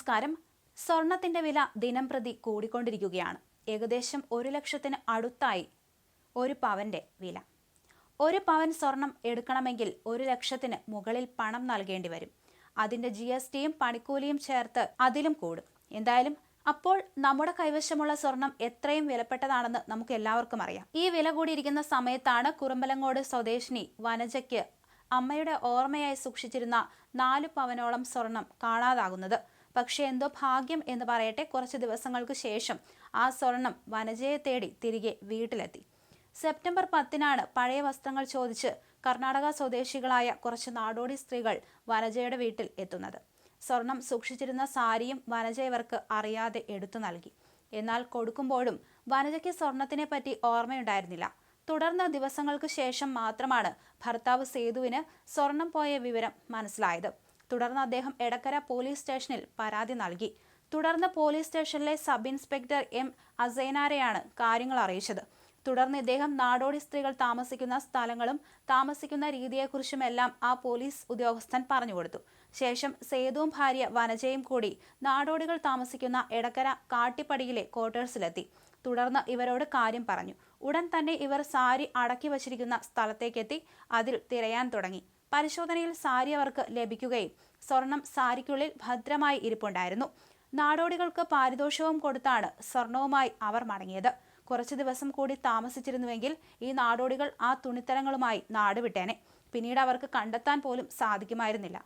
നമസ്കാരം. സ്വർണത്തിന്റെ വില ദിനം പ്രതി കൂടിക്കൊണ്ടിരിക്കുകയാണ്. ഏകദേശം ഒരു ലക്ഷത്തിന് അടുത്തായി ഒരു പവന്റെ വില. ഒരു പവൻ സ്വർണം എടുക്കണമെങ്കിൽ ഒരു ലക്ഷത്തിന് മുകളിൽ പണം നൽകേണ്ടി വരും. അതിന്റെ ജി എസ് ടിയും പണിക്കൂലിയും ചേർത്ത് അതിലും കൂടും. എന്തായാലും അപ്പോൾ നമ്മുടെ കൈവശമുള്ള സ്വർണം എത്രയും വിലപ്പെട്ടതാണെന്ന് നമുക്ക് എല്ലാവർക്കും അറിയാം. ഈ വില കൂടിയിരിക്കുന്ന സമയത്താണ് കുറുമ്പലങ്ങോട് സ്വദേശിനി വനജയ്ക്ക് അമ്മയുടെ ഓർമ്മയായി സൂക്ഷിച്ചിരുന്ന നാല് പവനോളം സ്വർണം കാണാതാകുന്നത്. പക്ഷേ എന്തോ ഭാഗ്യം എന്ന് പറയട്ടെ കുറച്ച് ദിവസങ്ങൾക്ക് ശേഷം ആ സ്വർണം വനജയെ തേടി തിരികെ വീട്ടിലെത്തി. സെപ്റ്റംബർ പത്തിനാണ് പഴയ വസ്ത്രങ്ങൾ ചോദിച്ച് കർണാടക സ്വദേശികളായ കുറച്ച് നാടോടി സ്ത്രീകൾ വനജയുടെ വീട്ടിൽ എത്തുന്നത്. സ്വർണം സൂക്ഷിച്ചിരുന്ന സാരിയും വനജ ഇവർക്ക് അറിയാതെ എടുത്തു നൽകി. എന്നാൽ കൊടുക്കുമ്പോഴും വനജയ്ക്ക് സ്വർണത്തിനെ പറ്റി ഓർമ്മയുണ്ടായിരുന്നില്ല. തുടർന്ന് ദിവസങ്ങൾക്ക് ശേഷം മാത്രമാണ് ഭർത്താവ് സേതുവിന് സ്വർണം പോയ വിവരം മനസ്സിലായത്. തുടർന്ന് അദ്ദേഹം എടക്കര പോലീസ് സ്റ്റേഷനിൽ പരാതി നൽകി. തുടർന്ന് പോലീസ് സ്റ്റേഷനിലെ സബ് ഇൻസ്പെക്ടർ എം അസൈനാരെയാണ് കാര്യങ്ങൾ അറിയിച്ചത്. തുടർന്ന് ഇദ്ദേഹം നാടോടി സ്ത്രീകൾ താമസിക്കുന്ന സ്ഥലങ്ങളും താമസിക്കുന്ന രീതിയെക്കുറിച്ചും എല്ലാം ആ പോലീസ് ഉദ്യോഗസ്ഥൻ പറഞ്ഞു കൊടുത്തു. ശേഷം സേതുവും ഭാര്യ വനജയും കൂടി നാടോടികൾ താമസിക്കുന്ന എടക്കര കാട്ടിപ്പടിയിലെ ക്വാർട്ടേഴ്സിലെത്തി. തുടർന്ന് ഇവരോട് കാര്യം പറഞ്ഞു. ഉടൻ തന്നെ ഇവർ സാരി അടക്കി വച്ചിരിക്കുന്ന സ്ഥലത്തേക്കെത്തി അതിൽ തിരയാൻ തുടങ്ങി. പരിശോധനയിൽ സാരി അവർക്ക് ലഭിക്കുകയും സ്വർണം സാരിക്കുള്ളിൽ ഭദ്രമായി ഇരിപ്പുണ്ടായിരുന്നു. നാടോടികൾക്ക് പാരിതോഷവും കൊടുത്താണ് സ്വർണവുമായി അവർ മടങ്ങിയത്. കുറച്ചു ദിവസം കൂടി താമസിച്ചിരുന്നുവെങ്കിൽ ഈ നാടോടികൾ ആ തുണിത്തരങ്ങളുമായി നാടുവിട്ടേനെ പിന്നീട് അവർക്ക് കണ്ടെത്താൻ പോലും സാധിക്കുമായിരുന്നില്ല.